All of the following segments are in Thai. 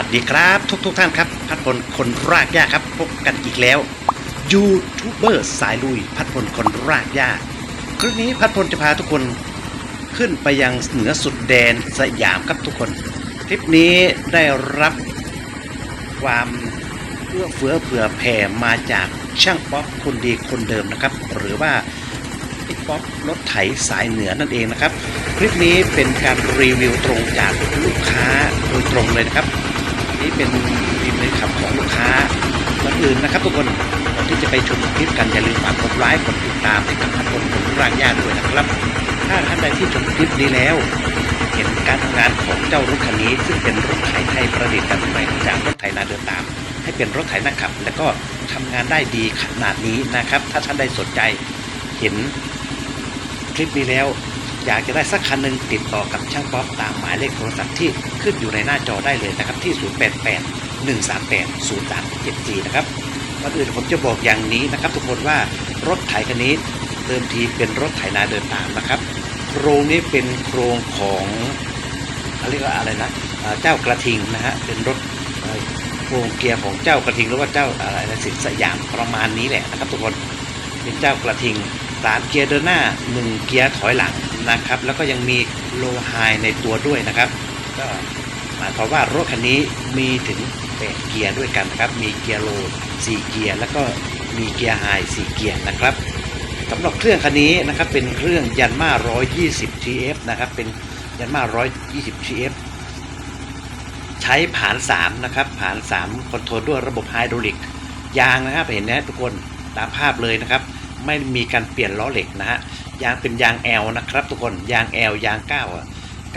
วัสดีครับ ทุกทุกๆท่านครับ พัดพลคนรากหญ้าครับพบกันอีกแล้วยูทูบเบอร์สายลุย พัดพลคนรากหญ้าคลิปนี้พัดพลจะพาทุกคนขึ้นไปยังเหนือสุดแดนสยามครับทุกคน คลิปนี้ได้รับความเอื้อเฟื้อเผื่อแผ่มาจากช่างป๊อปคนดีคนเดิมนะครับ หรือว่าป๊อปรถไถสายเหนือนั่นเองนะครับ คลิปนี้เป็นการรีวิวตรงจากลูกค้าโดยตรงเลยนะครับ นี่เป็นรีวิวขับของลูกค้าคนอื่นนะครับทุกคนก่อนที่จะไปชมคลิปกันอย่าลืมฝากกดไลค์กดติดตามให้กับพันคนคนร่างญาติด้วยนะครับ ถ้าท่านใดที่ชมคลิปนี้แล้ว เห็นการทำงานของเจ้ารถคันนี้ ซึ่งเป็นรถไถไทยประดิษฐ์ดัดแปลงจากรถไถนาเดินตาม ให้เป็นรถไถนักขับ และก็ทำงานได้ดีขนาดนี้นะครับ ถ้าท่านใดสนใจเห็นคลิปนี้แล้ว อยากจะได้สักคันหนึ่งติดต่อกับช่างป๊อปตามหมายเลขโทรศัพท์ที่ขึ้นอยู่ในหน้าจอได้เลยนะครับที่ 088 138 0374 นะครับก่อนอื่นผมจะบอกอย่างนี้นะครับ ทุกคนว่ารถไถคันนี้เดิมทีเป็นรถไถนาเดินตามนะครับ โครงนี้เป็นโครงของเขาเรียกว่าอะไรนะเจ้ากระทิงนะฮะเป็นรถโครงเกียร์ของเจ้ากระทิงหรือว่าเจ้าอะไรนะสินสยามประมาณนี้แหละนะครับทุกคน เป็นเจ้ากระทิงสามเกียร์เดินหน้า1เกียร์ถอยหลังนะครับ แล้วก็ยังมีโลไฮในตัวด้วยนะครับ ก็หมายความว่ารถคันนี้มีถึง8เกียร์ด้วยกันนะครับ มีเกียร์โล4เกียร์แล้วก็มีเกียร์ไฮ4เกียร์นะครับสำหรับเครื่องคันนี้นะครับเป็นเครื่องยันมา120 TF นะครับเป็นยันมา120 TF ใช้ผาน3นะครับผาน3คอนโทรลด้วยระบบไฮดรอลิกยางนะครับเห็นนะทุกคนตามภาพเลยนะครับ ไม่มีการเปลี่ยนล้อเหล็กนะฮะยางเป็นยาง L นะครับ ทุกคนยาง L ยาง9อะ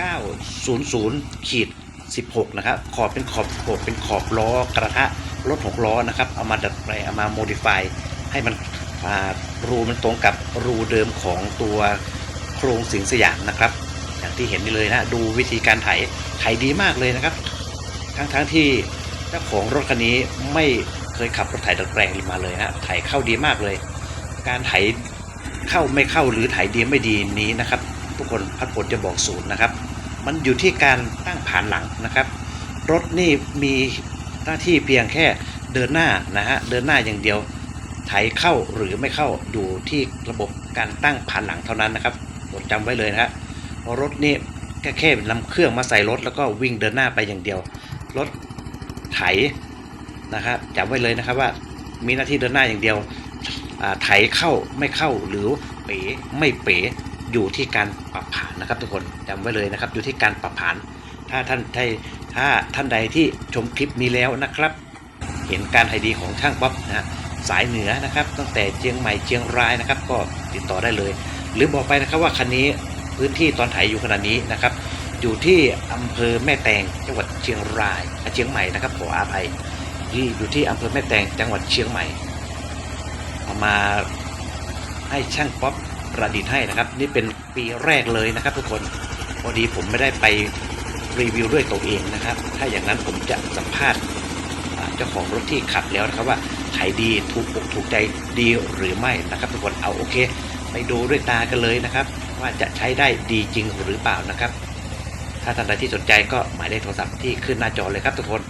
900ขีด16นะครับขอบเป็นขอบขอบเป็นขอบล้อกระทะรถหกล้อนะครับเอามาดัดแปลงเอามาโมดิฟายให้มันรูมันตรงกับรูเดิมของตัวโครงสิงสยามนะครับอย่างที่เห็นนี่เลยนะดูวิธีการไถไถดีมากเลยนะครับ ทั้งทั้งที่เจ้าของรถคันนี้ไม่เคยขับรถไถดัดแปลงมาเลยนะไถเข้าดีมากเลย การไถเข้าไม่เข้าหรือไถดีไม่ดีนี้นะครับ ทุกคนพัดผลจะบอกศูนย์นะครับ มันอยู่ที่การตั้งผ่านหลังนะครับ รถนี่มีหน้าที่เพียงแค่เดินหน้านะฮะเดินหน้าอย่างเดียวไถเข้าหรือไม่เข้าอยู่ที่ระบบการตั้งผ่านหลังเท่านั้นนะครับจดจำไว้เลยนะฮะราะรถนี่แค่แค่นำเครื่องมาใส่รถแล้วก็วิ่งเดินหน้าไปอย่างเดียว รถไถนะครับจำไว้เลยนะครับว่ามีหน้าที่เดินหน้าอย่างเดียว ไถเข้าไม่เข้าหรือเป๋ไม่เป๋อยู่ที่การปรับผ่านนะครับทุกคนจำไว้เลยนะครับ อยู่ที่การปรับผ่าน ถ้าท่านใดถ้าท่านใดที่ชมคลิปนี้แล้วนะครับ เห็นการไถดีของช่างป๊อปนะฮะสายเหนือนะครับ ตั้งแต่เชียงใหม่เชียงรายนะครับ ก็ติดต่อได้เลย หรือบอกไปนะครับว่าคันนี้พื้นที่ตอนไถอยู่ขนาดนี้นะครับอยู่ที่อำเภอแม่แตงจังหวัดเชียงรายอะเชียงใหม่นะครับขออาภัยที่อยู่ที่อำเภอแม่แตงจังหวัดเชียงใหม่ มาให้ช่างป๊อปประดิษฐ์ให้นะครับ นี่เป็นปีแรกเลยนะครับ ทุกคนพอดีผมไม่ได้ไปรีวิวด้วยตัวเองนะครับ ถ้าอย่างนั้นผมจะสัมภาษณ์เจ้าของรถที่ขับแล้วนะครับว่าขายดีถูกอกถูกใจดีหรือไม่นะครับ ทุกคนเอาโอเค ไปดูด้วยตากันเลยนะครับ ว่าจะใช้ได้ดีจริงหรือเปล่านะครับ ถ้าท่านใดที่สนใจก็หมายเลขโทรศัพท์ที่ขึ้นหน้าจอเลยครับทุกคน